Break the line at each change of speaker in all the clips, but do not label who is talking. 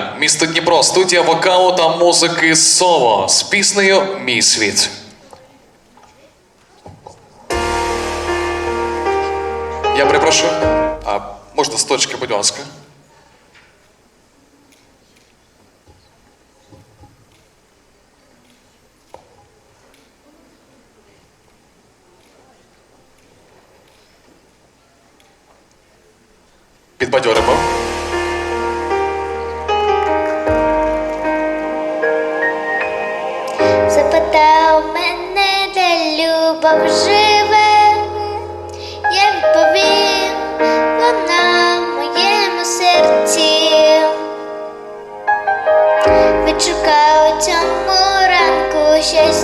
Ілля, місто Дніпро, студія вокалу та музики соло з піснею Мій світ. Я перепрошую. А можна з точки, будь ласка. Підбадьоримо.
Та у мене, де любов живе, я відповім, вона в моєму серці, відшукаю цьому ранку щось.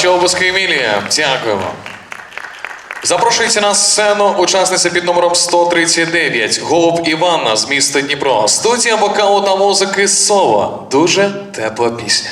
Ваші обуски Емілія. Дякуємо. Запрошується на сцену учасниця під номером 139 Голуб Івана з міста Дніпро. Студія вокалу та музики Сова. Дуже тепла пісня.